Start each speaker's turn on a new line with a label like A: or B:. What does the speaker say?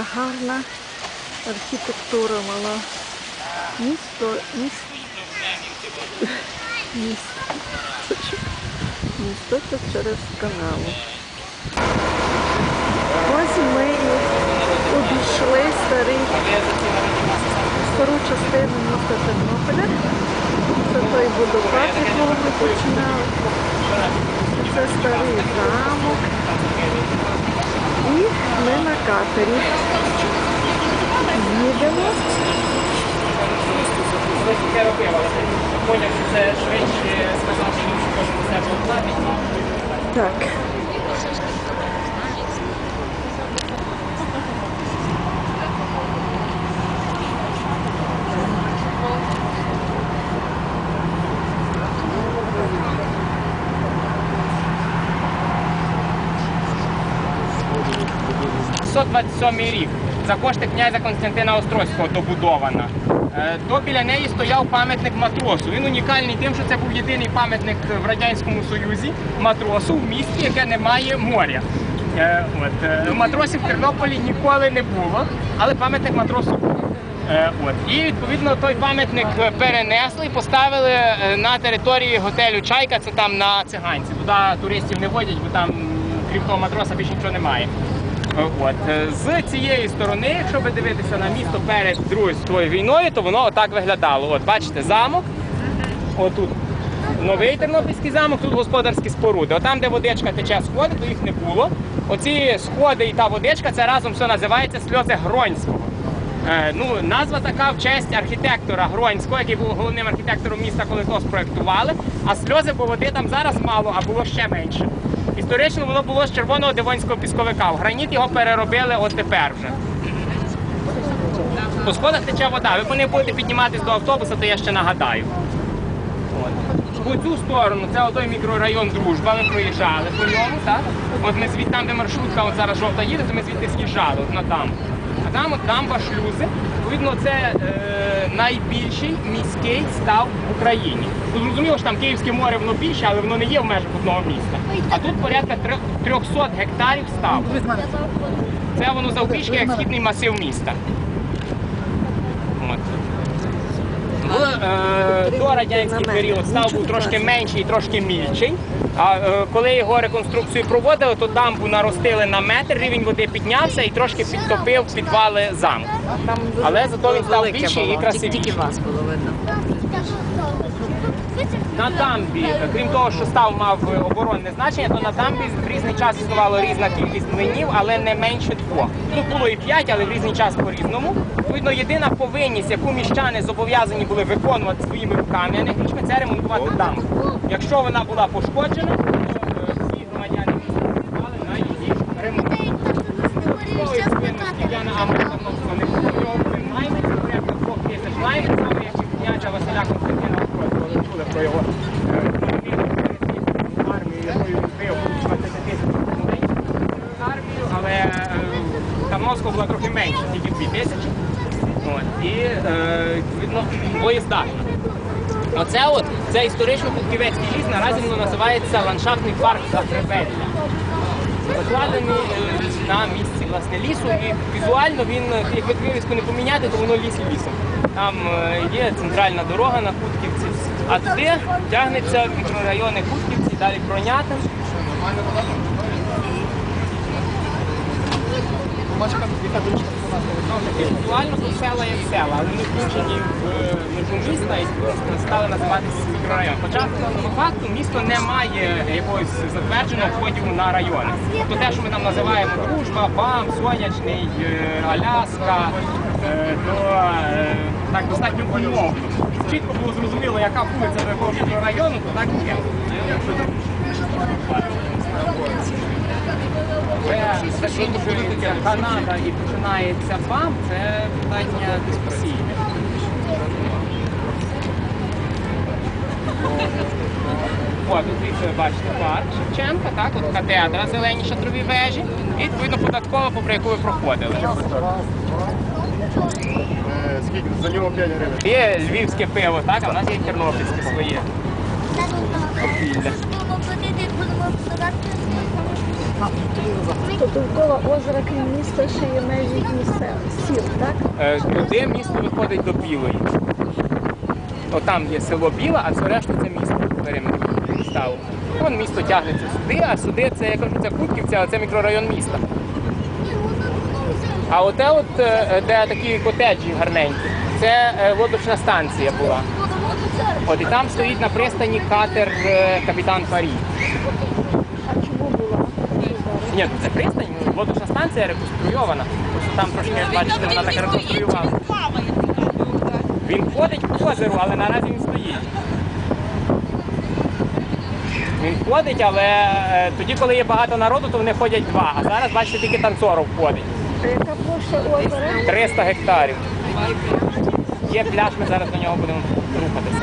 A: Гарна архітектура мала. Місто, місто, місто, місточок через каналу. Ось ми обійшли старий, стару частину міста Тернополя. Це той водопад, якого ми починали. Це старий замок. І ми на катері. Їдемо.
B: таке робила. Поняв, що це швидше сказав, що він кожен у себе оплатить.
A: Так.
B: – 627 рік. За кошти князя Константина Острозького добудована. Е, То біля неї стояв пам'ятник матросу. Він унікальний тим, що це був єдиний пам'ятник в Радянському Союзі матросу в місті, яке не має моря. Е, От. е, Матросів в Тернополі ніколи не було, але пам'ятник матросу був. Е, От. І відповідно той пам'ятник е, перенесли і поставили е, на території готелю Чайка, це там на циганці. Туди туристів не водять, бо там, крім того матроса, більше нічого немає. От. е, З цієї сторони, якщо ви дивитеся на місто перед Другою війною, то воно отак виглядало. От бачите, замок, отут новий Тернопільський замок, тут господарські споруди. Отам, де водичка тече сходи, то їх не було. Оці сходи і та водичка, це разом все називається сльози Гронського. Е, ну, назва така в честь архітектора Гронського, який був головним архітектором міста, коли то спроектували. А сльози, бо води там зараз мало, а було ще менше. Історично воно було з червоного дивонського пісковика. В граніт його переробили от тепер вже. По сходах тече вода. Ви по них будете підніматись до автобуса, то я ще нагадаю. От. По цю сторону, це той мікрорайон Дружба, ми проїжджали по ньому, так? От ми звідти там, де маршрутка от зараз жовта їде, то ми звідти з'їжджали от на дамбу. А там дамба шлюзи. Відповідно, це е, найбільший міський став в Україні. Тут зрозуміло, що там Київське море воно більше, але воно не є в межах одного міста. А тут порядка трьох- 300 гектарів став. Це воно завбільшки як східний масив міста. От. В е, дорадянський період став був трошки менший і трошки мільший. А е, коли його реконструкцію проводили, то дамбу наростили на метр, рівень води піднявся і трошки підтопив підвали замку.
C: Там дуже
B: Але зато він став
C: велике
B: більший і
C: було.
B: красивіший.
C: Тільки вас було видно.
B: На дамбі, крім того, що став мав е, оборонне значення, то на дамбі в різний час існувала різна кількість млинів, але не менше двох. Тут було і п'ять, але в різний час по-різному. Відповідно, єдина повинність, яку міщани зобов'язані були виконувати своїми руками, а не грішми, це ремонтувати дамбу. Якщо вона була пошкоджена, всі громадяни працювали на її ремонт. Яна саме як Василя Константина чули про його е, армію, якою він бив 20 тисяч. Армію, е, була трохи менше, тільки 2 тисячі. І, е, відповідно, боєздатна. Оце от, це історично-кутківецький ліс, наразі воно називається ландшафтний парк Закребелля закладений е, на місці власне лісу, і візуально він, е, як ви не поміняти, то воно ліс лісом. Там е, є центральна дорога на Кутківці, а туди тягнеться мікрорайони Кутківці, далі Пронятин. Візуально тут села як села, але вони включені в е, межу міста і стали називатися мікрорайон. Хоча по факту місто не має якогось затвердженого поділу на райони. Тобто те, що ми там називаємо Дружба, БАМ, Сонячний, е, Аляска, е, то так достатньо умовно. Чітко було зрозуміло, яка вулиця до якого мікрорайону, то так і є. Це закінчується Канада і починається БАМ, це питання дискусійне. О, тут ви бачите парк Шевченка, так, от катедра, зелені шатрові вежі, і відповідно податкова, попри яку ви проходили.
D: Скільки? За нього 5 гривень.
B: Є львівське пиво, так, а в нас є тернопільське своє. Опілля.
A: То довкола озера крім міста ще є межі сіл, так?
B: Е, Туди місто виходить до Білої. То там є село Біла, а все решта це місто периметр. Вон місто тягнеться сюди, а сюди це я кажу, це Кутківця, але це мікрорайон міста. А оте, от, е, де такі котеджі гарненькі, це е, лодочна станція була. От і там стоїть на пристані катер е, капітан Парі. Ні, ну це пристань, ну, лодочна станція реконструйована. Там трошки, бачите, вона так реконструювала. Він ходить по озеру, але наразі він стоїть. Він ходить, але е, тоді, коли є багато народу, то вони ходять два. А зараз, бачите, тільки танцоров ходить.
A: Яка площа озера?
B: 300 гектарів. Є пляж, ми зараз до нього будемо рухатися.